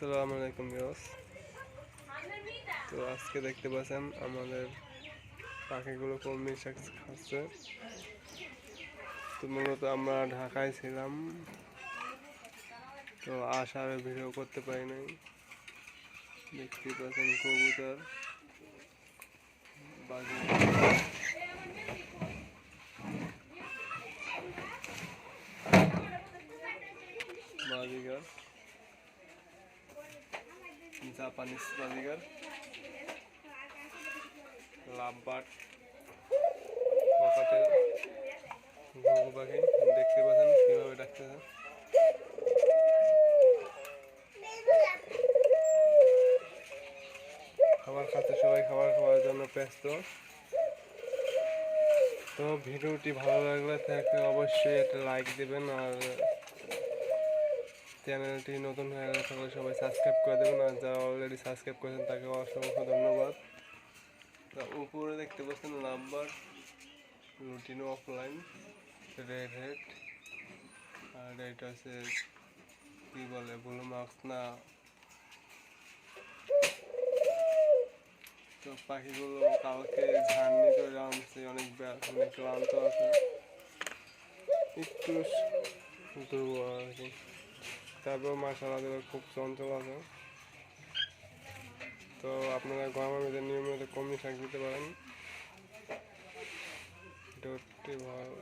আসসালামু আলাইকুম বিয়স তো আজকে দেখতে পাচ্ছেন, আমাদের পাখিগুলো কলমি শাক খাচ্ছে। তো মূলত আমরা ঢাকায় ছিলাম। তো আসার ভিডিও করতে পারি নাই। দেখতে পাচ্ছেন কবুতর। বাজি জাপানিজ বাজিগার। লাভবাট পকাটে ঘুঘু পাখি দেখতে পাচ্ছেন, কীভাবে ডাকতেছে খাবার খাচ্ছে সবাই, খাবার খাওয়ার জন্য ব্যস্ত। তো ভিডিওটি ভালো লাগলে তাকে অবশ্যই একটা লাইক দেবেন আর চ্যানেলটি নতুন হয়ে গেলে সকলে সবাই সাবস্ক্রাইব করে দেবেন। আর যারা অলরেডি সাবস্ক্রাইব করেছেন, তাকে অসংখ্য ধন্যবাদ। উপরে দেখতে পাচ্ছেন number routine offline red head আর এটা হচ্ছে কি বলে ব্লু মার্কস না। তো পাখিগুলো কালকে ঝাড়নি করে আনছে, অনেক অনেক ক্লান্ত আছে। একটু দুর্বল আর কি। তারপর দেবে খুব চঞ্চল আছে। তো আপনারা গরমের মধ্যে নিয়মিত কমই শাক দিতে পারেন। হচ্ছে ভালো।